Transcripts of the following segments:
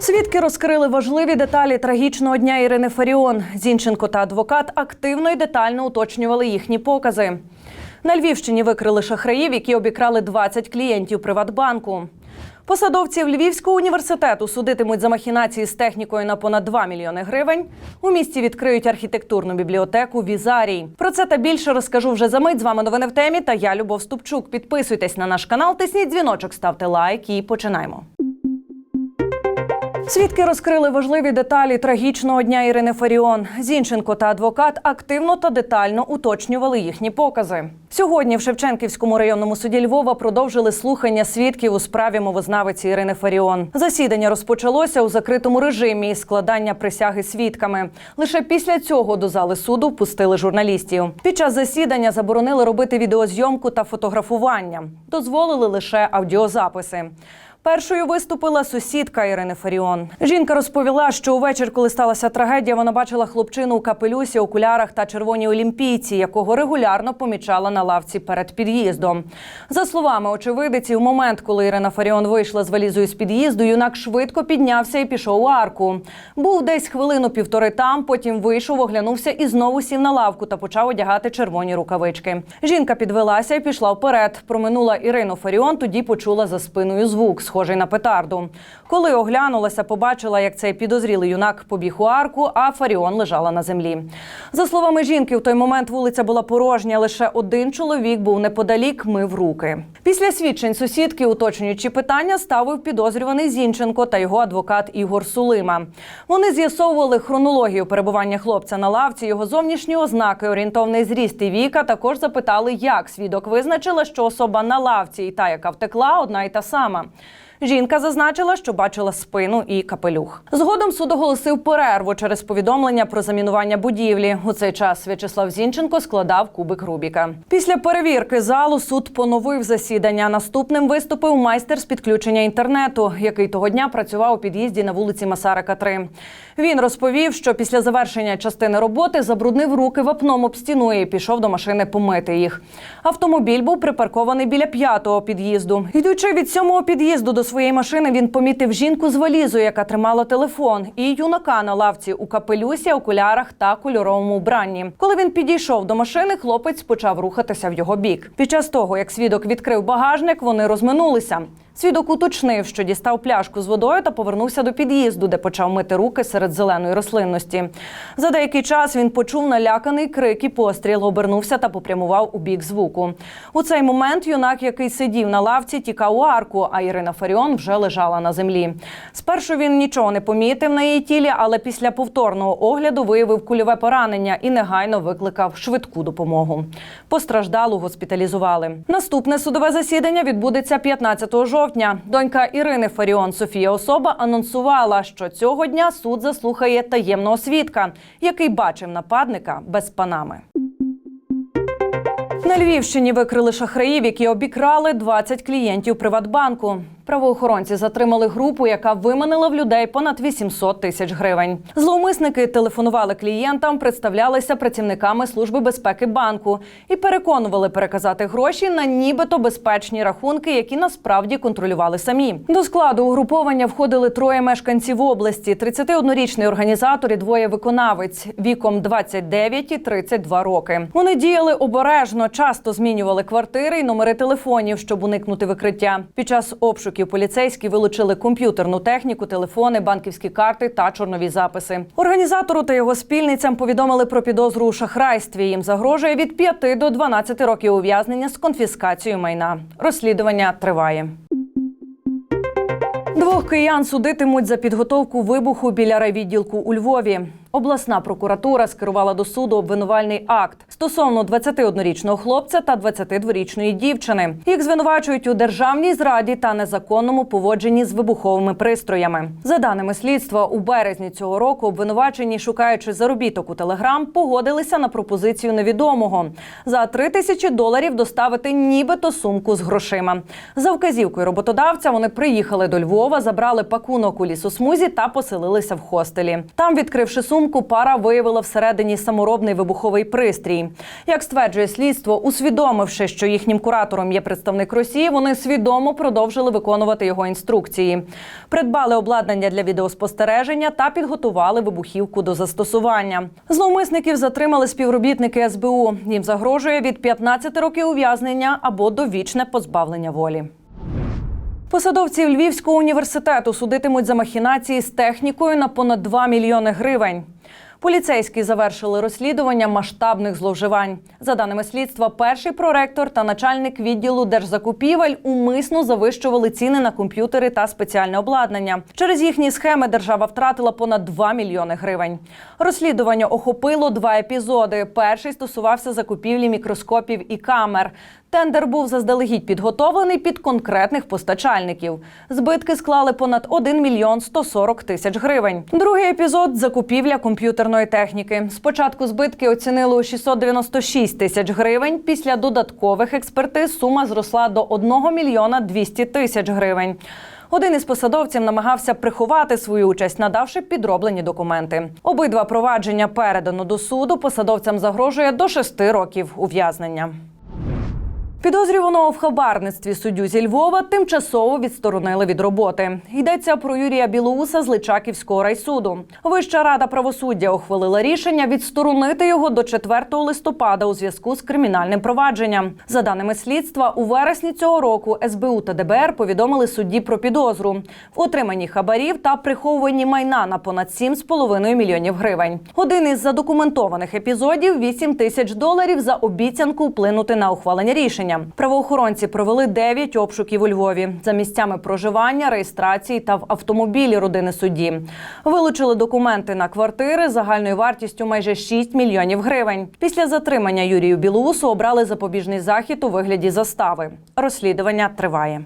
Свідки розкрили важливі деталі трагічного дня Ірини Фаріон. Зінченко та адвокат активно і детально уточнювали їхні покази. На Львівщині викрили шахраїв, які обікрали 20 клієнтів Приватбанку. Посадовців Львівського університету судитимуть за махінації з технікою на понад 2 мільйони гривень. У місті відкриють архітектурну бібліотеку Візарій. Про це та більше розкажу вже за мить. З вами новини в темі. Та я Любов Ступчук. Підписуйтесь на наш канал, тисніть дзвіночок, ставте лайк і починаємо. Свідки розкрили важливі деталі трагічного дня Ірини Фаріон. Зінченко та адвокат активно та детально уточнювали їхні покази. Сьогодні в Шевченківському районному суді Львова продовжили слухання свідків у справі мовознавиці Ірини Фаріон. Засідання розпочалося у закритому режимі із складання присяги свідками. Лише після цього до зали суду впустили журналістів. Під час засідання заборонили робити відеозйомку та фотографування. Дозволили лише аудіозаписи. Першою виступила сусідка Ірини Фаріон. Жінка розповіла, що увечір, коли сталася трагедія, вона бачила хлопчину у капелюсі, окулярах та червоній олімпійці, якого регулярно помічала на лавці перед під'їздом. За словами очевидиці, у момент, коли Ірина Фаріон вийшла з валізою з під'їзду, юнак швидко піднявся і пішов у арку. Був десь хвилину півтори там, потім вийшов, оглянувся і знову сів на лавку та почав одягати червоні рукавички. Жінка підвелася і пішла вперед. Проминула Ірину Фаріон, тоді почула за спиною звук, схожий на петарду. Коли оглянулася, побачила, як цей підозрілий юнак побіг у арку, а Фаріон лежала на землі. За словами жінки, в той момент вулиця була порожня. Лише один чоловік був неподалік, мив руки. Після свідчень сусідки, уточнюючи питання, ставив підозрюваний Зінченко та його адвокат Ігор Сулима. Вони з'ясовували хронологію перебування хлопця на лавці, його зовнішні ознаки, орієнтовний зріст і вік, а також запитали, як свідок визначила, що особа на лавці і та, яка втекла, одна і та сама. Жінка зазначила, що бачила спину і капелюх. Згодом суд оголосив перерву через повідомлення про замінування будівлі. У цей час В'ячеслав Зінченко складав кубик Рубіка. Після перевірки залу суд поновив засідання. Наступним виступив майстер з підключення інтернету, який того дня працював у під'їзді на вулиці Масарика. 3. Він розповів, що після завершення частини роботи забруднив руки вапном об стіну і пішов до машини помити їх. Автомобіль був припаркований біля п'ятого під'їзду. Йдучи від сьомого під'їзду до своєї машини, він помітив жінку з валізою, яка тримала телефон, і юнака на лавці у капелюсі, окулярах та кольоровому вбранні. Коли він підійшов до машини, хлопець почав рухатися в його бік. Під час того, як свідок відкрив багажник, вони розминулися. Свідок уточнив, що дістав пляшку з водою та повернувся до під'їзду, де почав мити руки серед зеленої рослинності. За деякий час він почув наляканий крик і постріл, обернувся та попрямував у бік звуку. У цей момент юнак, який сидів на лавці, тікав у арку, а Ірина Фаріон вже лежала на землі. Спершу він нічого не помітив на її тілі, але після повторного огляду виявив кульове поранення і негайно викликав швидку допомогу. Постраждалу госпіталізували. Наступне судове засідання відбудеться 15 жовтня. Донька Ірини Фаріон Софія Особа анонсувала, що цього дня суд заслухає таємного свідка, який бачив нападника без панами. На Львівщині викрили шахраїв, які обікрали 20 клієнтів Приватбанку. Правоохоронці затримали групу, яка виманила в людей понад 800 тисяч гривень. Зловмисники телефонували клієнтам, представлялися працівниками служби безпеки банку і переконували переказати гроші на нібито безпечні рахунки, які насправді контролювали самі. До складу угруповання входили троє мешканців області: 31-річний організатор і двоє виконавець віком 29 і 32 роки. Вони діяли обережно, часто змінювали квартири і номери телефонів, щоб уникнути викриття. Під час обшуків поліцейські вилучили комп'ютерну техніку, телефони, банківські карти та чорнові записи. Організатору та його спільницям повідомили про підозру у шахрайстві. Їм загрожує від 5 до 12 років ув'язнення з конфіскацією майна. Розслідування триває. Двох киян судитимуть за підготовку вибуху біля райвідділку у Львові. Обласна прокуратура скерувала до суду обвинувальний акт стосовно 21-річного хлопця та 22-річної дівчини. Їх звинувачують у державній зраді та незаконному поводженні з вибуховими пристроями. За даними слідства, у березні цього року обвинувачені, шукаючи заробіток у телеграм, погодилися на пропозицію невідомого за 3 тисячі доларів доставити нібито сумку з грошима. За вказівкою роботодавця вони приїхали до Львова, забрали пакунок у лісосмузі та поселилися в хостелі. Там, відкривши сумку, сумку пара виявила всередині саморобний вибуховий пристрій. Як стверджує слідство, усвідомивши, що їхнім куратором є представник Росії, вони свідомо продовжили виконувати його інструкції. Придбали обладнання для відеоспостереження та підготували вибухівку до застосування. Зловмисників затримали співробітники СБУ. Їм загрожує від 15 років ув'язнення або довічне позбавлення волі. Посадовців Львівського університету судитимуть за махінації з технікою на понад 2 мільйони гривень. Поліцейські завершили розслідування масштабних зловживань. За даними слідства, перший проректор та начальник відділу держзакупівель умисно завищували ціни на комп'ютери та спеціальне обладнання. Через їхні схеми держава втратила понад 2 мільйони гривень. Розслідування охопило два епізоди. Перший стосувався закупівлі мікроскопів і камер. Тендер був заздалегідь підготовлений під конкретних постачальників. Збитки склали понад 1 мільйон 140 тисяч гривень. Другий епізод закупівля комп'ютерної техніки. Спочатку збитки оцінили у 696 тисяч гривень. Після додаткових експертиз сума зросла до 1 мільйона 200 тисяч гривень. Один із посадовців намагався приховати свою участь, надавши підроблені документи. Обидва провадження передано до суду. Посадовцям загрожує до 6 років ув'язнення. Підозрюваного в хабарництві суддю зі Львова тимчасово відсторонили від роботи. Йдеться про Юрія Білоуса з Личаківського райсуду. Вища рада правосуддя ухвалила рішення відсторонити його до 4 листопада у зв'язку з кримінальним провадженням. За даними слідства, у вересні цього року СБУ та ДБР повідомили судді про підозру в отриманні хабарів та приховуванні майна на понад 7,5 мільйонів гривень. Один із задокументованих епізодів 8 тисяч доларів за обіцянку вплинути на ухвалення рішення. Правоохоронці провели 9 обшуків у Львові за місцями проживання, реєстрації та в автомобілі родини судді. Вилучили документи на квартири загальною вартістю майже 6 мільйонів гривень. Після затримання Юрію Білоусу обрали запобіжний захід у вигляді застави. Розслідування триває.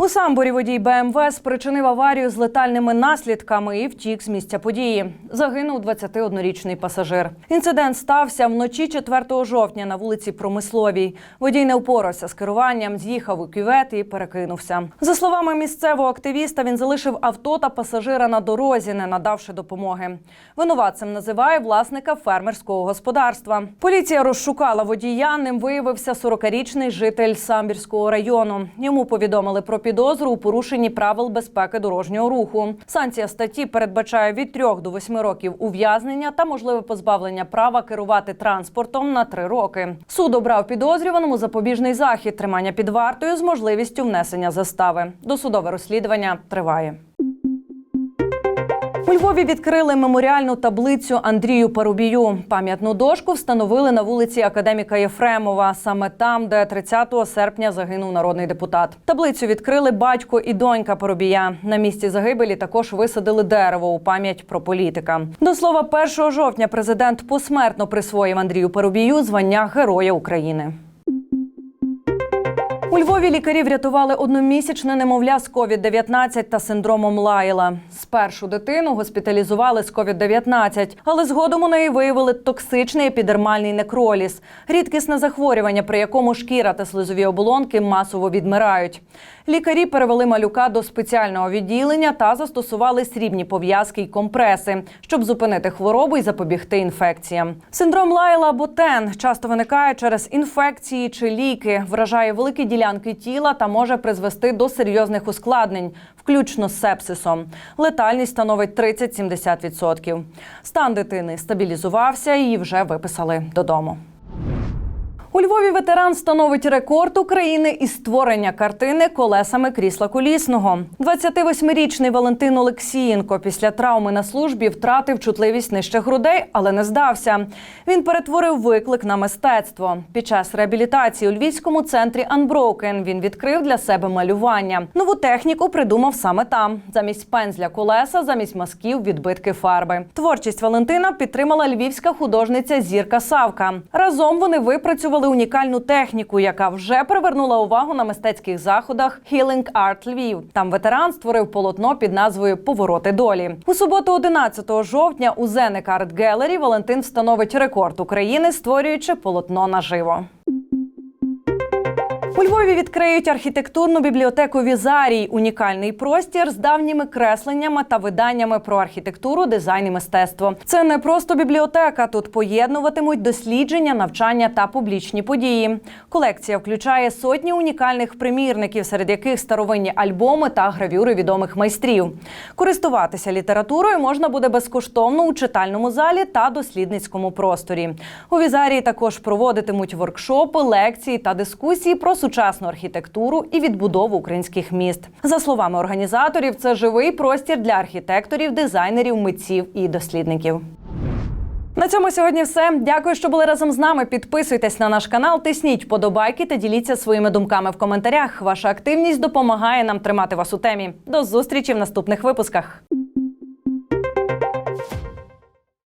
У Самборі водій БМВ спричинив аварію з летальними наслідками і втік з місця події. Загинув 21-річний пасажир. Інцидент стався вночі 4 жовтня на вулиці Промисловій. Водій не впорався з керуванням, з'їхав у кювет і перекинувся. За словами місцевого активіста, він залишив авто та пасажира на дорозі, не надавши допомоги. Винуватцем називає власника фермерського господарства. Поліція розшукала водія. Ним виявився 40-річний житель Самбірського району. Йому повідомили про підозру у порушенні правил безпеки дорожнього руху. Санкція статті передбачає від 3 до 8 років ув'язнення та можливе позбавлення права керувати транспортом на 3 роки. Суд обрав підозрюваному запобіжний захід тримання під вартою з можливістю внесення застави. Досудове розслідування триває. У Львові відкрили меморіальну таблицю Андрію Парубію. Пам'ятну дошку встановили на вулиці Академіка Єфремова, саме там, де 30 серпня загинув народний депутат. Таблицю відкрили батько і донька Парубія. На місці загибелі також висадили дерево у пам'ять про політика. До слова, 1 жовтня президент посмертно присвоїв Андрію Парубію звання Героя України. У Львові лікарі врятували одномісячне немовля з COVID-19 та синдромом Лайла. Спершу дитину госпіталізували з COVID-19, але згодом у неї виявили токсичний епідермальний некроліз – рідкісне захворювання, при якому шкіра та слизові оболонки масово відмирають. Лікарі перевели малюка до спеціального відділення та застосували срібні пов'язки й компреси, щоб зупинити хворобу і запобігти інфекціям. Синдром Лайла або ТЕН часто виникає через інфекції чи ліки, вражає великі ділянки тіла та може призвести до серйозних ускладнень, включно з сепсисом. Летальність становить 30-70%. Стан дитини стабілізувався, її вже виписали додому. У Львові ветеран становить рекорд України із створення картини колесами крісла колісного. 28-річний Валентин Олексієнко після травми на службі втратив чутливість нижче грудей, але не здався. Він перетворив виклик на мистецтво. Під час реабілітації у львівському центрі Unbroken він відкрив для себе малювання. Нову техніку придумав саме там. Замість пензля колеса, замість мазків відбитки фарби. Творчість Валентина підтримала львівська художниця Зірка Савка. Разом вони випрацювали унікальну техніку, яка вже привернула увагу на мистецьких заходах Healing Art Львів. Там ветеран створив полотно під назвою Повороти долі. У суботу, 11 жовтня, у Зеник Art Gallery Валентин встановить рекорд України, створюючи полотно наживо. У Львові відкриють архітектурну бібліотеку Візарій, унікальний простір з давніми кресленнями та виданнями про архітектуру, дизайн і мистецтво. Це не просто бібліотека. Тут поєднуватимуть дослідження, навчання та публічні події. Колекція включає сотні унікальних примірників, серед яких старовинні альбоми та гравюри відомих майстрів. Користуватися літературою можна буде безкоштовно у читальному залі та дослідницькому просторі. У Візарії також проводитимуть воркшопи, лекції та дискусії про сучасну архітектуру і відбудову українських міст. За словами організаторів, це живий простір для архітекторів, дизайнерів, митців і дослідників. На цьому сьогодні все. Дякую, що були разом з нами. Підписуйтесь на наш канал, тисніть подобайки та діліться своїми думками в коментарях. Ваша активність допомагає нам тримати вас у темі. До зустрічі в наступних випусках.